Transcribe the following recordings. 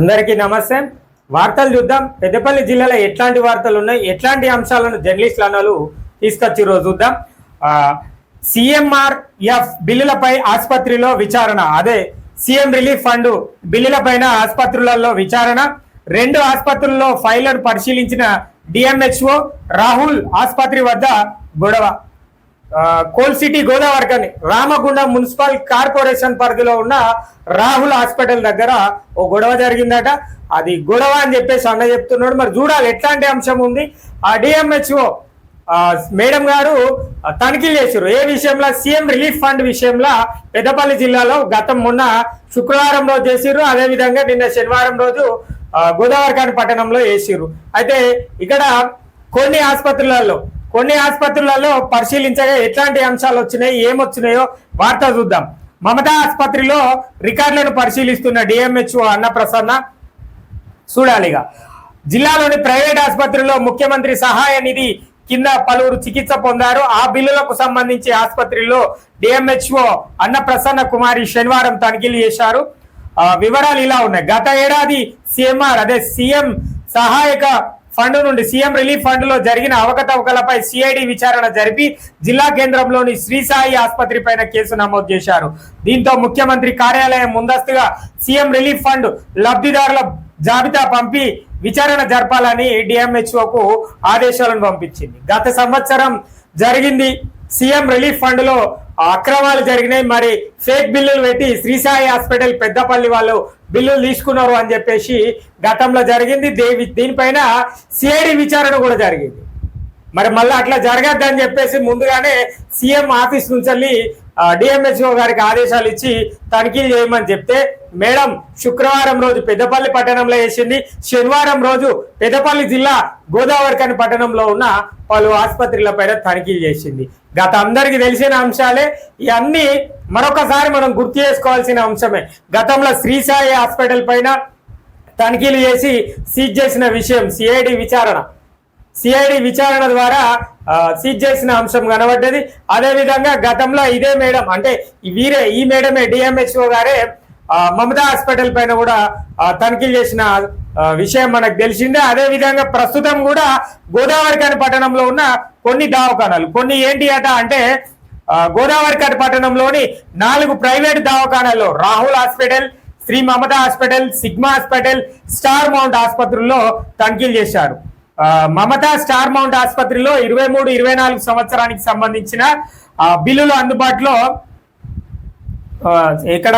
అందరికీ నమస్తే. వార్తలు చూద్దాం. పెద్దపల్లి జిల్లాలో ఎట్లాంటి వార్తలు ఉన్నాయి? ఎట్లాంటి అంశాలను జర్నలిస్టులు అన్నలు తీసుకొచ్చి రోజు చూద్దాం. సిఎంఆర్ఎఫ్ బిల్లులపై ఆసుపత్రిలో విచారణ. అదే సీఎం రిలీఫ్ ఫండ్ బిల్లులపైన ఆసుపత్రులలో విచారణ. రెండు ఆసుపత్రుల్లో ఫైళ్ళను పరిశీలించిన డిఎంహెచ్ఓ రాహుల్ ఆసుపత్రి వద్ద గొడవ. కోల్ సిటీ గోదావరి కని రామగుండం మున్సిపల్ కార్పొరేషన్ పరిధిలో ఉన్న రాహుల్ హాస్పిటల్ దగ్గర ఓ గొడవ జరిగిందట. అది గొడవ అని చెప్పేసి అన్న చెప్తున్నాడు. మరి చూడాలి ఎట్లాంటి అంశం ఉంది? ఆ డిఎంహెచ్ఓ మేడం గారు తనిఖీలు చేశారు ఏ విషయంలో? సీఎం రిలీఫ్ ఫండ్ విషయంలో పెద్దపల్లి జిల్లాలో గతం మొన్న శుక్రవారం రోజు చేసిర్రు. అదే విధంగా నిన్న శనివారం రోజు ఆ, పట్టణంలో వేసిర్రు అయితే ఇక్కడ కొన్ని ఆసుపత్రులలో కొన్ని ఆసుపత్రులలో పరిశీలించగా ఎట్లాంటి అంశాలు వచ్చినాయి ఏమొచ్చినాయో వార్త చూద్దాం. మమతా ఆసుపత్రిలో రికార్డులను పరిశీలిస్తున్న డిఎంహెచ్ఓ అన్నప్రసన్న చూడాలిగా జిల్లాలోని ప్రైవేట్ ఆసుపత్రిలో ముఖ్యమంత్రి సహాయ నిధి కింద పలువురు చికిత్స పొందారు. ఆ బిల్లులకు సంబంధించి ఆసుపత్రిలో డిఎంహెచ్ఓ అన్న ప్రసన్న కుమారి శనివారం తనిఖీలు చేశారు. వివరాలు ఇలా ఉన్నాయి. గత ఏడాది సీఎంఆర్ అదే సీఎం సహాయక ఫండ్ నుండి సీఎం రిలీఫ్ ఫండ్లో జరిగిన అవకతవకలపై సిఐడి విచారణ జరిపి జిల్లా కేంద్రంలోని శ్రీసాయి ఆసుపత్రి పైన కేసు నమోదు చేశారు. దీంతో ముఖ్యమంత్రి కార్యాలయం ముందస్తుగా సీఎం రిలీఫ్ ఫండ్ లబ్ధిదారుల జాబితా పంపి విచారణ జరపాలని డిఎంహెచ్ఓకు ఆదేశాలను పంపించింది. గత సంవత్సరం జరిగింది సీఎం రిలీఫ్ ఫండ్లో అక్రమాలు జరిగినాయి. మరి ఫేక్ బిల్లులు పెట్టి శ్రీసాయి హాస్పిటల్ పెద్దపల్లి వాళ్ళు బిల్లులు తీసుకున్నారు అని చెప్పేసి గతంలో జరిగింది. దేవి దీనిపైన సిఐడి విచారణ కూడా జరిగింది. మరి మళ్ళీ అట్లా జరగద్దని చెప్పేసి ముందుగానే సీఎం ఆఫీస్ నుంచి డిఎంహెచ్ఓ గారికి ఆదేశాలు ఇచ్చి తనిఖీలు చేయమని చెప్తే మేడం శుక్రవారం రోజు పెద్దపల్లి పట్టణంలో వేసింది. శనివారం రోజు పెద్దపల్లి జిల్లా గోదావరికని పట్టణంలో ఉన్న పలు ఆసుపత్రుల పైన తనిఖీలు చేసింది. గత అందరికి తెలిసిన అంశాలే ఇవన్నీ మరొకసారి మనం గుర్తు చేసుకోవాల్సిన అంశమే. గతంలో శ్రీసాయి హాస్పిటల్ పైన తనిఖీలు చేసి సీజ్ చేసిన విషయం సిఐడి విచారణ. సిఐడి విచారణ ద్వారా సీజ్ చేసిన అంశం కనబడ్డది. అదేవిధంగా గతంలో ఇదే మేడం అంటే వీరే ఈ మేడమే డిఎంహెచ్ఓ గారే మమతా హాస్పిటల్ పైన కూడా తనిఖీలు చేసిన విషయం మనకు తెలిసిందే. అదే విధంగా ప్రస్తుతం కూడా గోదావరిఖాని పట్టణంలో ఉన్న కొన్ని దవాఖానాలు. కొన్ని ఏంటి అట అంటే ఆ, పట్టణంలోని నాలుగు private దవాఖానాల్లో Rahul hospital Shri Mamata hospital Sigma hospital Star Mount ఆసుపత్రుల్లో తనిఖీలు చేశారు. మమత మమతా స్టార్ మౌంట్ ఆసుపత్రిలో ఇరవై మూడు ఇరవై నాలుగు సంవత్సరానికి సంబంధించిన ఆ, బిల్లులు అందుబాటులో ఇక్కడ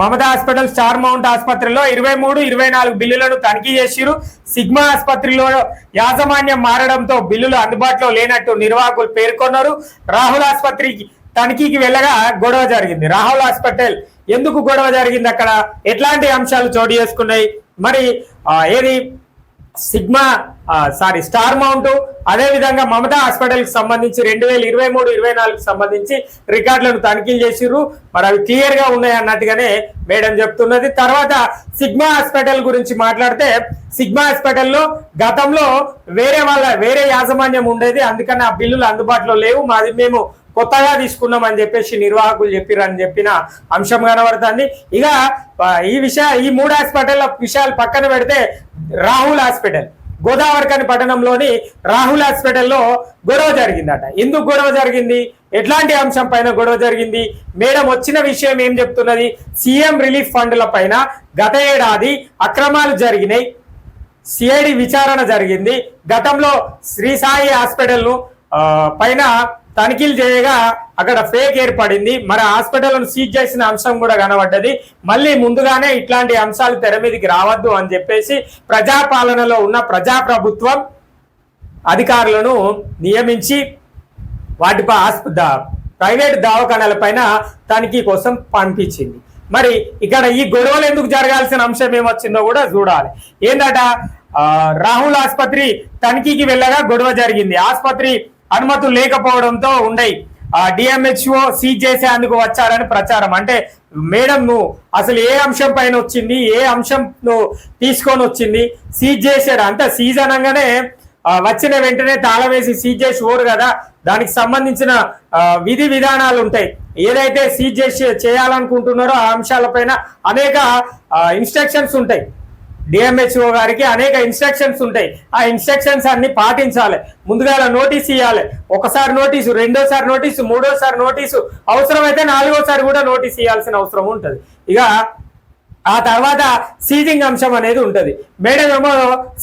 మమతా హాస్పిటల్ స్టార్ మౌంట్ ఆసుపత్రిలో ఇరవై మూడు ఇరవై నాలుగు బిల్లులను తనిఖీ చేసిరు సిగ్మా ఆసుపత్రిలో యాజమాన్యం మారడంతో బిల్లులు అందుబాటులో లేనట్టు నిర్వాహకులు పేర్కొన్నారు. రాహుల్ ఆసుపత్రికి తనిఖీకి వెళ్ళగా గొడవ జరిగింది. రాహుల్ హాస్పిటల్ ఎందుకు గొడవ జరిగింది అక్కడ? ఎట్లాంటి అంశాలు చోటు చేసుకున్నాయి? మరి ఏది సిగ్మా సారీ స్టార్ మౌంట్. అదే విధంగా మమతా హాస్పిటల్కి సంబంధించి రెండు వేల ఇరవై మూడు ఇరవై నాలుగు సంబంధించి రికార్డులను తనిఖీలు చేసిర్రు. మరి అవి క్లియర్గా ఉన్నాయి అన్నట్టుగానే మేడం చెప్తున్నది. తర్వాత సిగ్మా హాస్పిటల్ గురించి మాట్లాడితే సిగ్మా హాస్పిటల్లో గతంలో వేరే వాళ్ళ వేరే యాజమాన్యం ఉండేది. అందుకని ఆ బిల్లులు అందుబాటులో లేవు. మాది మేము కొత్తగా తీసుకున్నాం అని చెప్పేసి నిర్వాహకులు చెప్పిరని చెప్పిన అంశం కనబడుతుంది. ఇక ఈ విషయ ఈ మూడు హాస్పిటల్ విషయాలు పక్కన పెడితే రాహుల్ హాస్పిటల్. గోదావరికని పట్టణంలోని రాహుల్ హాస్పిటల్లో గొడవ జరిగిందట. ఎందుకు గొడవ జరిగింది? ఎట్లాంటి అంశం పైన గొడవ జరిగింది? మేడం వచ్చిన విషయం ఏం చెప్తున్నది? సీఎం రిలీఫ్ ఫండ్ల పైన గత ఏడాది అక్రమాలు జరిగినాయి. సిఐడి విచారణ జరిగింది. గతంలో శ్రీ సాయి హాస్పిటల్ను పైన తనిఖీలు చేయగా అక్కడ ఫేక్ ఏర్పడింది. మరి హాస్పిటల్ను సీజ్ చేసిన అంశం కూడా కనబడ్డది. మళ్ళీ ముందుగానే ఇట్లాంటి అంశాలు తెర మీదకి రావద్దు అని చెప్పేసి ప్రజాపాలనలో ఉన్న ప్రజాప్రభుత్వం అధికారులను నియమించి వాటిపై ఆస్ప ప్రైవేట్ దవాఖానాల పైన తనిఖీ కోసం పంపించింది. మరి ఇక్కడ ఈ గొడవలు ఎందుకు జరగాల్సిన అంశం ఏమొచ్చిందో కూడా చూడాలి. ఏందట? రాహుల్ ఆసుపత్రి తనిఖీకి వెళ్ళగా గొడవ జరిగింది. ఆసుపత్రి అనుమతులు లేకపోవడంతో ఉండయి. ఆ డిఎంహెచ్ఓ సీజ్ చేసేందుకు వచ్చారని ప్రచారం. అంటే మేడం నువ్వు అసలు ఏ అంశం పైన వచ్చింది ఏ అంశం నువ్వు తీసుకొని వచ్చింది సీజ్ చేశారు. అంటే సీజ్ అనగానే వచ్చిన వెంటనే తాళం వేసి సీజ్ చేసి ఓరు కదా. దానికి సంబంధించిన విధి విధానాలు ఉంటాయి. ఏదైతే సీజ్ చేసి చేయాలనుకుంటున్నారో ఆ అంశాలపైన అనేక ఇన్స్ట్రక్షన్స్ ఉంటాయి. డిఎంహెచ్ఓ గారికి అనేక ఇన్స్ట్రక్షన్స్ ఉంటాయి. ఆ ఇన్స్ట్రక్షన్స్ అన్ని పాటించాలి. ముందుగా నోటీస్ ఇవ్వాలి ఒకసారి నోటీసు రెండోసారి నోటీసు మూడోసారి నోటీసు అవసరమైతే నాలుగోసారి కూడా నోటీస్ ఇవ్వాల్సిన అవసరం ఉంటుంది. ఇక ఆ తర్వాత సీజింగ్ అంశం అనేది ఉంటుంది. మేడం ఏమో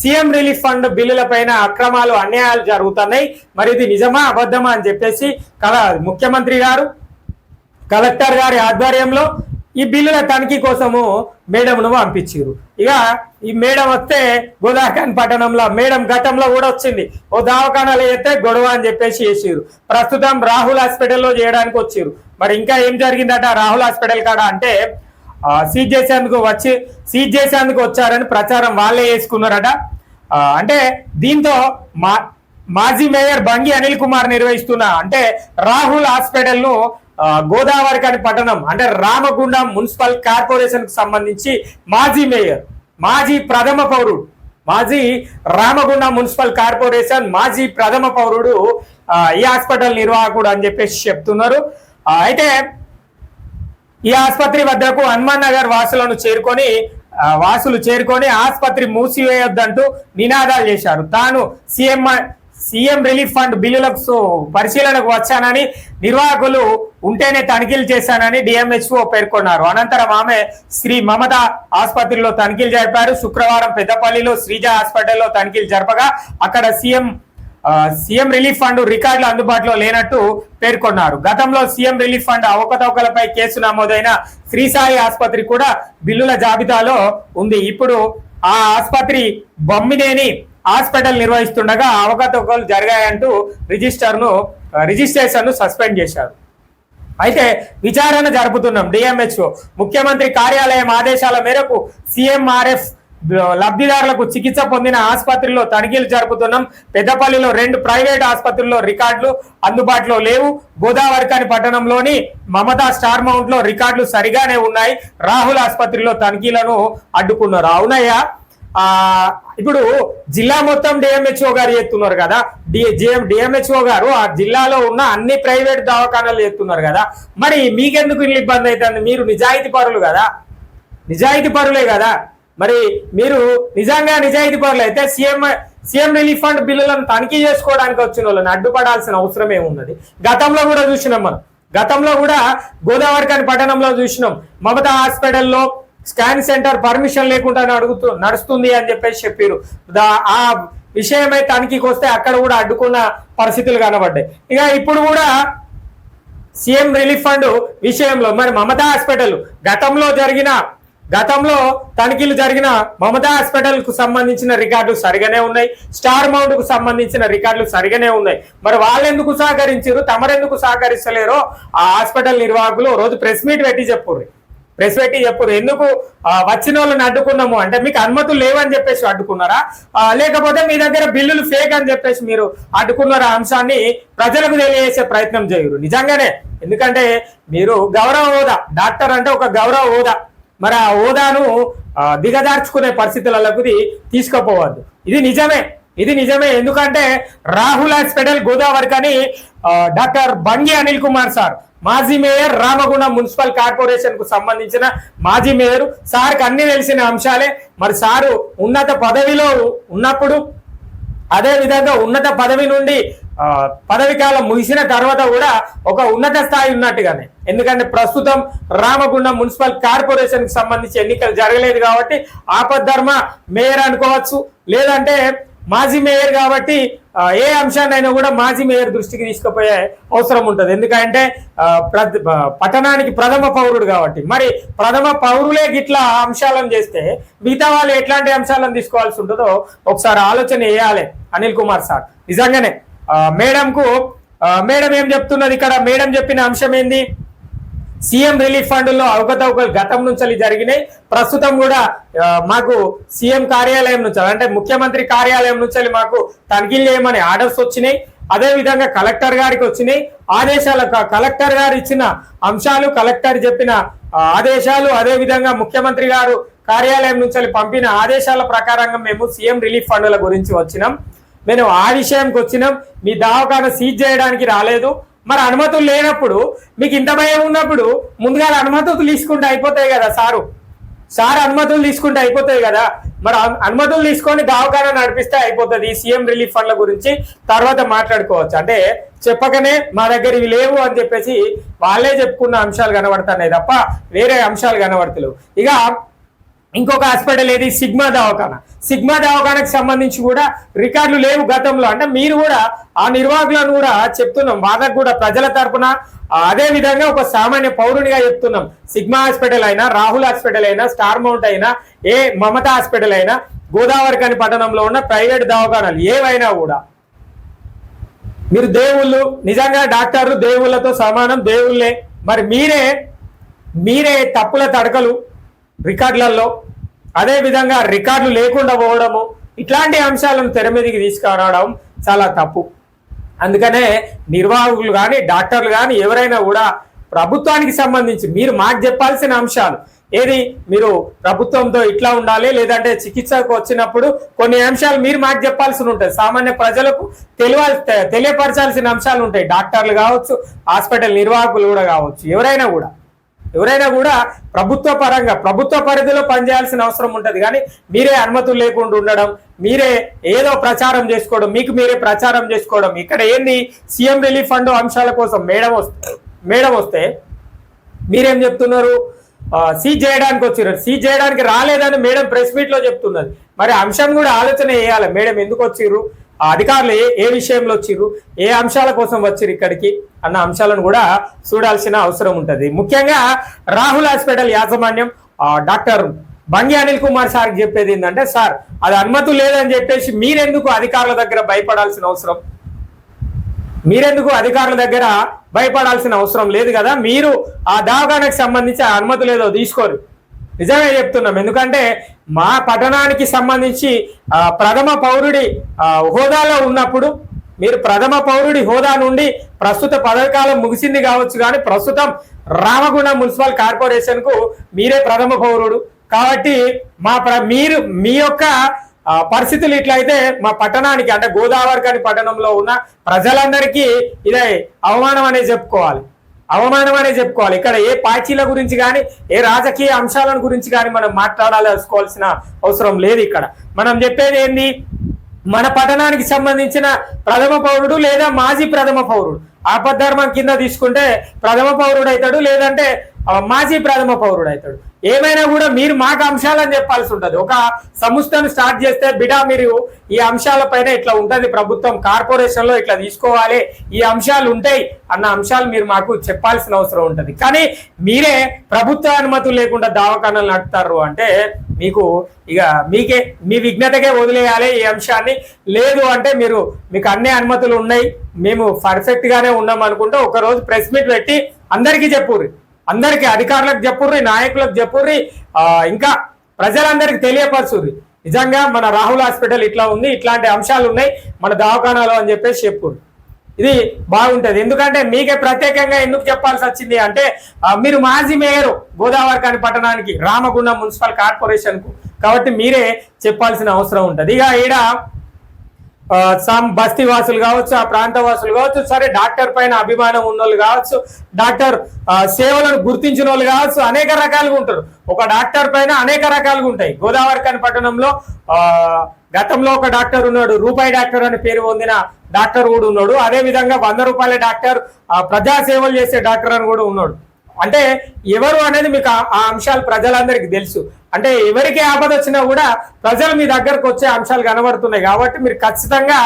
సీఎం రిలీఫ్ ఫండ్ బిల్లుల పైన అక్రమాలు అన్యాయాలు జరుగుతున్నాయి. మరి ఇది నిజమా అబద్ధమా అని చెప్పేసి కల ముఖ్యమంత్రి గారు కలెక్టర్ గారి ఆధ్వర్యంలో ఈ బిల్లుల తనిఖీ కోసము మేడంను పంపించారు ఇక ఈ మేడం వస్తే గోదాఖాన్ పట్టణంలో మేడం గతంలో కూడా వచ్చింది. ఓ దవాఖానాలు అయితే గొడవ అని చెప్పేసి చేసారు ప్రస్తుతం రాహుల్ హాస్పిటల్లో చేయడానికి వచ్చారు మరి ఇంకా ఏం జరిగిందట రాహుల్ హాస్పిటల్ కాడ అంటే సీజ్ చేసేందుకు వచ్చి సీజ్ చేసేందుకు వచ్చారని ప్రచారం వాళ్ళే వేసుకున్నారట అంటే దీంతో మా మాజీ మేయర్ బంగి అనిల్ కుమార్ నిర్వహిస్తున్న అంటే రాహుల్ హాస్పిటల్ గోదావరికని గోదావరి కాని పట్టణం అంటే రామగుండం మున్సిపల్ కార్పొరేషన్కు సంబంధించి మాజీ మేయర్ మాజీ ప్రథమ పౌరుడు మాజీ రామగుండ మున్సిపల్ కార్పొరేషన్ మాజీ ప్రథమ పౌరుడు ఈ హాస్పిటల్ నిర్వాహకుడు అని చెప్పేసి చెప్తున్నారు. అయితే ఈ ఆసుపత్రి వద్దకు హనుమాన్ నగర్ వాసులను చేరుకొని వాసులు చేరుకొని ఆసుపత్రి మూసివేయొద్దంటూ నినాదాలు చేశారు. తాను సీఎం సీఎం రిలీఫ్ ఫండ్ బిల్లులకు పరిశీలనకు వచ్చానని నిర్వాహకులు ఉంటేనే తనిఖీలు చేశానని డిఎంహెచ్ఓ పేర్కొన్నారు. అనంతరం ఆమె శ్రీ మమత ఆసుపత్రిలో తనిఖీలు జరిపారు. శుక్రవారం పెద్దపల్లిలో శ్రీజ హాస్పిటల్లో తనిఖీలు జరపగా అక్కడ సీఎం సీఎం రిలీఫ్ ఫండ్ రికార్డులు అందుబాటులో లేనట్టు పేర్కొన్నారు. గతంలో సీఎం రిలీఫ్ ఫండ్ అవకతవకలపై కేసు నమోదైన శ్రీసాయి ఆసుపత్రి కూడా బిల్లుల జాబితాలో ఉంది. ఇప్పుడు ఆ ఆసుపత్రి బొమ్మినేని హాస్పిటల్ నిర్వహిస్తుండగా అవకతవకలు జరిగాయంటూ రిజిస్టర్ను రిజిస్ట్రేషన్ను సస్పెండ్ చేశారు. అయితే విచారణ జరుపుతున్నాం డిఎంహెచ్ఓ. ముఖ్యమంత్రి కార్యాలయం ఆదేశాల మేరకు సీఎంఆర్ఎఫ్ లబ్ధిదారులకు చికిత్స పొందిన ఆసుపత్రిలో తనిఖీలు జరుపుతున్నాం. పెద్దపల్లిలో రెండు ప్రైవేట్ ఆసుపత్రుల్లో రికార్డులు అందుబాటులో లేవు. గోదావరికాని పట్టణంలోని మమతా స్టార్ మౌంట్లో రికార్డులు సరిగానే ఉన్నాయి. రాహుల్ ఆసుపత్రిలో తనిఖీలను అడ్డుకున్నారు. అవునయ్యా? ఆ ఇప్పుడు జిల్లా మొత్తం డిఎంహెచ్ఓ గారు చేస్తున్నారు కదా. డిఎంహెచ్ఓ గారు ఆ జిల్లాలో ఉన్న అన్ని ప్రైవేట్ దవాఖానాలు చేస్తున్నారు కదా. మరి మీకెందుకు ఇల్లు ఇబ్బంది అవుతుంది? మీరు నిజాయితీ పరులు కదా. నిజాయితీ పరులే కదా. మరి మీరు నిజంగా నిజాయితీ పరులు అయితే సీఎం సీఎం రిలీఫ్ ఫండ్ బిల్లులను తనిఖీ చేసుకోవడానికి వచ్చిన వాళ్ళని అడ్డుపడాల్సిన అవసరం ఏమున్నది? గతంలో కూడా చూసినాం మనం. గతంలో కూడా గోదావరికాని పట్టణంలో చూసినాం. మమతా హాస్పిటల్లో స్కాన్ సెంటర్ పర్మిషన్ లేకుండా అడుగుతూ నడుస్తుంది అని చెప్పేసి చెప్పారు దా- ఆ విషయమై తనిఖీకి వస్తే అక్కడ కూడా అడ్డుకున్న పరిస్థితులు కనబడ్డాయి. ఇక ఇప్పుడు కూడా సీఎం రిలీఫ్ ఫండ్ విషయంలో మరి మమతా హాస్పిటల్ గతంలో జరిగిన గతంలో తనిఖీలు జరిగిన మమతా హాస్పిటల్కు సంబంధించిన రికార్డులు సరిగానే ఉన్నాయి. స్టార్ మౌంట్కు సంబంధించిన రికార్డులు సరిగానే ఉన్నాయి. మరి వాళ్ళెందుకు సహకరించారు తమరెందుకు సహకరిస్తలేరో? ఆ హాస్పిటల్ నిర్వాహకులు రోజు ప్రెస్ మీట్ పెట్టి చెప్పుర్రి. ప్రెస్ పెట్టి చెప్పురు ఎందుకు వచ్చిన వాళ్ళని అడ్డుకున్నాము? అంటే మీకు అనుమతులు లేవని చెప్పేసి అడ్డుకున్నారా? లేకపోతే మీ దగ్గర బిల్లులు ఫేక్ అని చెప్పేసి మీరు అడ్డుకున్నారా అంశాన్ని ప్రజలకు తెలియజేసే ప్రయత్నం చేయరు. నిజంగానే. ఎందుకంటే మీరు గౌరవ హోదా డాక్టర్ అంటే ఒక గౌరవ హోదా. మరి ఆ హోదాను దిగదార్చుకునే దిగజార్చుకునే పరిస్థితులకు తీసుకుపోవద్దు. ఇది నిజమే. ఇది నిజమే. ఎందుకంటే రాహుల్ హాస్పిటల్ గోదావరి కానీ డాక్టర్ బంగి అనిల్ కుమార్ సార్ మాజీ మేయర్ రామగుండం మున్సిపల్ కార్పొరేషన్కు సంబంధించిన మాజీ మేయర్ సార్కి అన్ని తెలిసిన అంశాలే. మరి సారు ఉన్నత పదవిలో ఉన్నప్పుడు అదే విధంగా ఉన్నత పదవి నుండి పదవికాలం పదవి కాలం ముగిసిన తర్వాత కూడా ఒక ఉన్నత స్థాయి ఉన్నట్టుగానే. ఎందుకంటే ప్రస్తుతం రామగుండం మున్సిపల్ కార్పొరేషన్కి సంబంధించి ఎన్నికలు జరగలేదు కాబట్టి ఆపద్ధర్మ మేయర్ అనుకోవచ్చు. లేదంటే మాజీ మేయర్ కాబట్టి ఏ ఏ అంశాన్నైనా కూడా మాజీ మేయర్ దృష్టికి తీసుకుపోయే అవసరం ఉంటుంది. ఎందుకంటే పట్టణానికి ప్రథమ పౌరుడు కాబట్టి. మరి ప్రథమ పౌరులే గిట్లా అంశాలను చేస్తే మిగతా వాళ్ళు ఎట్లాంటి అంశాలను తీసుకోవాల్సి ఉంటుందో ఒకసారి ఆలోచన వేయాలి అనిల్ కుమార్ సార్. నిజంగానే మేడంకు మేడం ఏం చెప్తున్నది ఇక్కడ? మేడం చెప్పిన అంశం ఏంది? సీఎం రిలీఫ్ ఫండ్లో అవకతవకలు గతం నుంచి జరిగినాయి. ప్రస్తుతం కూడా మాకు సీఎం కార్యాలయం నుంచి అంటే ముఖ్యమంత్రి కార్యాలయం నుంచి మాకు తనిఖీలు చేయమని ఆర్డర్స్ వచ్చినాయి. అదే విధంగా కలెక్టర్ గారికి వచ్చినాయి. ఆదేశాల క- కలెక్టర్ గారు ఇచ్చిన అంశాలు కలెక్టర్ చెప్పిన ఆదేశాలు అదే విధంగా ముఖ్యమంత్రి గారు కార్యాలయం నుంచి పంపిన ఆదేశాల ప్రకారంగా మేము సీఎం రిలీఫ్ ఫండ్ల గురించి వచ్చినాం. మేము ఆ విషయంకి వచ్చినాం. మీ దవాఖాన సీజ్ చేయడానికి రాలేదు. మరి అనుమతులు లేనప్పుడు మీకు ఇంత భయం ఉన్నప్పుడు ముందుగా అనుమతులు తీసుకుంటే అయిపోతాయి కదా సారు? సార్ అనుమతులు తీసుకుంటే అయిపోతాయి కదా? మరి అనుమతులు తీసుకొని దావకాన నడిపిస్తే అయిపోతుంది ఈ సీఎం రిలీఫ్ ఫండ్ల గురించి. తర్వాత మాట్లాడుకోవచ్చు. అంటే చెప్పకనే మా దగ్గర ఇవి లేవు అని చెప్పేసి వాళ్ళే చెప్పుకున్న అంశాలు కనబడుతున్నాయి తప్ప వేరే అంశాలు కనబడతలేవు. ఇక ఇంకొక హాస్పిటల్ ఏది? సిగ్మా దవాఖానా. సిగ్మా దవాఖానకు సంబంధించి కూడా రికార్డులు లేవు గతంలో. అంటే మీరు కూడా ఆ నిర్వాహకులను కూడా చెప్తున్నాం. వాళ్ళకు కూడా ప్రజల తరపున అదే విధంగా ఒక సామాన్య పౌరునిగా చెప్తున్నాం. సిగ్మా హాస్పిటల్ అయినా రాహుల్ హాస్పిటల్ అయినా స్టార్ మౌంట్ అయినా ఏ మమతా హాస్పిటల్ అయినా గోదావరి కాని పట్టణంలో ఉన్న ప్రైవేట్ దవాఖానాలు ఏవైనా కూడా. మీరు దేవుళ్ళు నిజంగా డాక్టర్లు దేవుళ్ళతో సమానం దేవుళ్ళే. మరి మీరే మీరే తప్పుల తడకలు రికార్డులలో అదే విధంగా రికార్డులు లేకుండా పోవడము ఇట్లాంటి అంశాలను తెర మీదకి తీసుకురావడం చాలా తప్పు. అందుకనే నిర్వాహకులు కానీ డాక్టర్లు కానీ ఎవరైనా కూడా ప్రభుత్వానికి సంబంధించి మీరు మాకు చెప్పాల్సిన అంశాలు ఏది మీరు ప్రభుత్వంతో ఇట్లా ఉండాలి లేదంటే చికిత్సకు వచ్చినప్పుడు కొన్ని అంశాలు మీరు మాకు చెప్పాల్సి ఉంటుంది సామాన్య ప్రజలకు తెలియాలి తెలియపరచాల్సిన అంశాలు ఉంటాయి. డాక్టర్లు కావచ్చు హాస్పిటల్ నిర్వాహకులు కూడా కావచ్చు ఎవరైనా కూడా. ఎవరైనా కూడా ప్రభుత్వ పరంగా ప్రభుత్వ పరిధిలో పనిచేయాల్సిన అవసరం ఉంటుంది. కానీ మీరే అనుమతులు లేకుండా ఉండడం మీరే ఏదో ప్రచారం చేసుకోవడం మీకు మీరే ప్రచారం చేసుకోవడం ఇక్కడ ఏంది? సీఎం రిలీఫ్ ఫండ్ అంశాల కోసం మేడం వస్తే మేడం వస్తే మీరేం చెప్తున్నారు? సీజ్ చేయడానికి వచ్చారు సీజ్ చేయడానికి రాలేదని మేడం ప్రెస్ మీట్లో చెప్తున్నది మరి అంశం కూడా ఆలోచన చేయాలి. మేడం ఎందుకు వచ్చిర్రు? ఆ అధికారులు ఏ ఏ విషయంలో వచ్చిర్రు? ఏ అంశాల కోసం వచ్చిర్రు ఇక్కడికి? అన్న అంశాలను కూడా చూడాల్సిన అవసరం ఉంటుంది. ముఖ్యంగా రాహుల్ హాస్పిటల్ యాజమాన్యం డాక్టర్ బంగి అనిల్ కుమార్ సార్కి చెప్పేది ఏంటంటే సార్ అది అనుమతి లేదని చెప్పేసి మీరెందుకు అధికారుల దగ్గర భయపడాల్సిన అవసరం? మీరెందుకు అధికారుల దగ్గర భయపడాల్సిన అవసరం లేదు కదా? మీరు ఆ దవాఖానకు సంబంధించి ఆ అనుమతులు ఏదో తీసుకోరు. నిజమే చెప్తున్నాం. ఎందుకంటే మా పట్టణానికి సంబంధించి ప్రథమ పౌరుడి హోదాలో ఉన్నప్పుడు మీరు ప్రథమ పౌరుడి హోదా నుండి ప్రస్తుత పదవికాలం ముగిసింది కావచ్చు కానీ ప్రస్తుతం రామగుండం మున్సిపల్ కార్పొరేషన్కు మీరే ప్రథమ పౌరుడు. కాబట్టి మా ప్ర- మీరు మీ యొక్క పరిస్థితులు ఇట్లయితే మా పట్టణానికి అంటే గోదావరి కాని పట్టణంలో ఉన్న ప్రజలందరికీ ఇదే అవమానం అనేది చెప్పుకోవాలి. అవమానం అనే చెప్పుకోవాలి. ఇక్కడ ఏ పార్టీల గురించి కానీ ఏ రాజకీయ అంశాలను గురించి కానీ మనం మాట్లాడాల్సుకోవాల్సిన అవసరం లేదు ఇక్కడ. మనం చెప్పేది ఏంది? మన పట్టణానికి సంబంధించిన ప్రథమ పౌరుడు లేదా మాజీ ప్రథమ పౌరుడు. ఆపద్ధర్మం కింద తీసుకుంటే ప్రథమ పౌరుడు అవుతాడు లేదంటే మాజీ ప్రథమ పౌరుడు అవుతాడు ఏమైనా కూడా మీరు మాకు అంశాలని చెప్పాల్సి ఉంటుంది. ఒక సంస్థను స్టార్ట్ చేస్తే బిడా మీరు ఈ అంశాలపైన ఇట్లా ఉంటుంది. ప్రభుత్వం కార్పొరేషన్లో ఇట్లా తీసుకోవాలి. ఈ అంశాలు ఉంటాయి అన్న అంశాలు మీరు మాకు చెప్పాల్సిన అవసరం ఉంటుంది. కానీ మీరే ప్రభుత్వ అనుమతులు లేకుండా దవాఖానాలు నడుపుతారు అంటే మీకు ఇక మీకే మీ విఘ్నతకే వదిలేయాలి ఈ అంశాన్ని. లేదు అంటే మీరు మీకు అన్ని అనుమతులు ఉన్నాయి. మేము పర్ఫెక్ట్ గానే ఉన్నాం అనుకుంటే ఒక రోజు ప్రెస్ మీట్ పెట్టి అందరికీ చెప్పుర్రి. అందరికి అధికారులకు చెప్పుర్రి నాయకులకు చెప్పుర్రి ఆ, ఇంకా ప్రజలందరికీ తెలియపరచుర్రి నిజంగా మన రాహుల్ హాస్పిటల్ ఇట్లా ఉంది ఇట్లాంటి అంశాలు ఉన్నాయి మన దవాఖానాలో అని చెప్పేసి చెప్పుర్రి. ఇది బాగుంటది. ఎందుకంటే మీకే ప్రత్యేకంగా ఎందుకు చెప్పాల్సి వచ్చింది అంటే మీరు మాజీ మేయర్ గోదావరి కాని పట్టణానికి రామగుండం మున్సిపల్ కార్పొరేషన్కు కాబట్టి మీరే చెప్పాల్సిన అవసరం ఉంటది. ఇక ఈడ సమ్ బస్తీ వాసులు కావచ్చు ఆ ప్రాంత వాసులు కావచ్చు సరే డాక్టర్ పైన అభిమానం ఉన్న వాళ్ళు కావచ్చు డాక్టర్ సేవలను గుర్తించిన వాళ్ళు కావచ్చు అనేక రకాలుగా ఉంటారు. ఒక డాక్టర్ పైన అనేక రకాలుగా ఉంటాయి. గోదావరికని పట్టణంలో గతంలో ఒక డాక్టర్ ఉన్నాడు రూపాయి డాక్టర్ అని పేరు పొందిన డాక్టర్ కూడా ఉన్నాడు. అదే విధంగా వంద రూపాయల డాక్టర్ ఆ, ప్రజా సేవలు చేసే డాక్టర్ అని కూడా ఉన్నాడు. అంటే ఎవరు అనేది మీకు ఆ అంశాలు ప్రజలందరికీ తెలుసు. అంటే ఎవరికి ఆపద వచ్చినా కూడా ప్రజలు మీ దగ్గరకు వచ్చే అంశాలు కనబడుతున్నాయి కాబట్టి మీరు ఖచ్చితంగా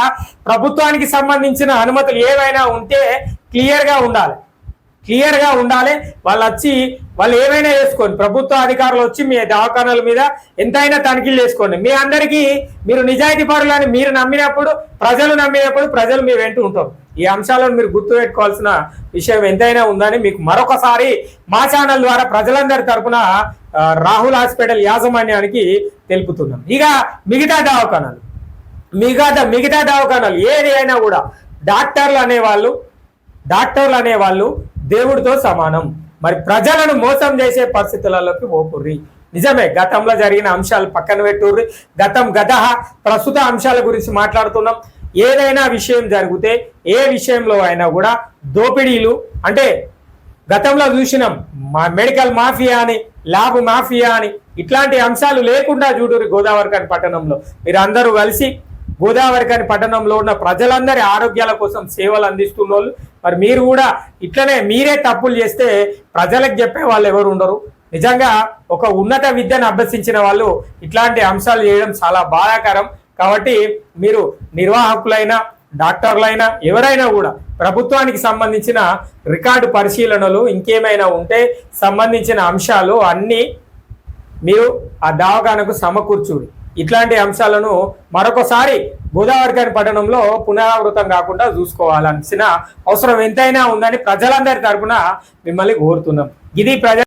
ప్రభుత్వానికి సంబంధించిన అనుమతులు ఏవైనా ఉంటే క్లియర్గా ఉండాలి. క్లియర్గా ఉండాలి. వాళ్ళు వచ్చి వాళ్ళు ఏమైనా చేసుకోండి. ప్రభుత్వ అధికారులు వచ్చి మీ దవాఖానాల మీద ఎంతైనా తనిఖీలు చేసుకోండి. మీ అందరికీ మీరు నిజాయితీ పరులని మీరు నమ్మినప్పుడు ప్రజలు నమ్మినప్పుడు ప్రజలు మీ వెంట ఉంటారు. ఈ అంశాలను మీరు గుర్తు పెట్టుకోవాల్సిన విషయం ఎంతైనా ఉందని మీకు మరొకసారి మా ఛానల్ ద్వారా ప్రజలందరి తరఫున రాహుల్ హాస్పిటల్ యాజమాన్యానికి తెలుపుతున్నాం. ఇక మిగతా దవాఖానాలు మిగతా మిగతా దవాఖానాలు ఏది అయినా కూడా డాక్టర్లు అనేవాళ్ళు డాక్టర్లు అనేవాళ్ళు దేవుడితో సమానం. మరి ప్రజలను మోసం చేసే పరిస్థితులలోకి ఓపుర్రి నిజమే గతంలో జరిగిన అంశాలు పక్కన పెట్టుర్రి. గతం గత ప్రస్తుత అంశాల గురించి మాట్లాడుతున్నాం. ఏదైనా విషయం జరిగితే ఏ విషయంలో అయినా కూడా దోపిడీలు అంటే గతంలో చూసినాం మా మెడికల్ మాఫియా అని లాభ మాఫియా అని ఇట్లాంటి అంశాలు లేకుండా చూడూరు గోదావరికని పట్టణంలో మీరు అందరూ కలిసి గోదావరికని పట్టణంలో ఉన్న ప్రజలందరి ఆరోగ్యాల కోసం సేవలు అందిస్తున్న వాళ్ళు మరి మీరు కూడా ఇట్లనే మీరే తప్పులు చేస్తే ప్రజలకు చెప్పే వాళ్ళు ఎవరు ఉండరు. నిజంగా ఒక ఉన్నత విద్యను అభ్యసించిన వాళ్ళు ఇట్లాంటి అంశాలు చేయడం చాలా బాధాకరం. కాబట్టి మీరు నిర్వాహకులైనా డాక్టర్లైనా ఎవరైనా కూడా ప్రభుత్వానికి సంబంధించిన రికార్డు పరిశీలనలు ఇంకేమైనా ఉంటే సంబంధించిన అంశాలు అన్నీ మీరు ఆ దావగానకు సమకూర్చుడి. ఇట్లాంటి అంశాలను మరొకసారి గోదావరిఖని పట్టణంలో పునరావృతం కాకుండా చూసుకోవాలనిసిన అవసరం ఎంతైనా ఉందని ప్రజలందరి తరపున మిమ్మల్ని కోరుతున్నాం. ఇది ప్రజ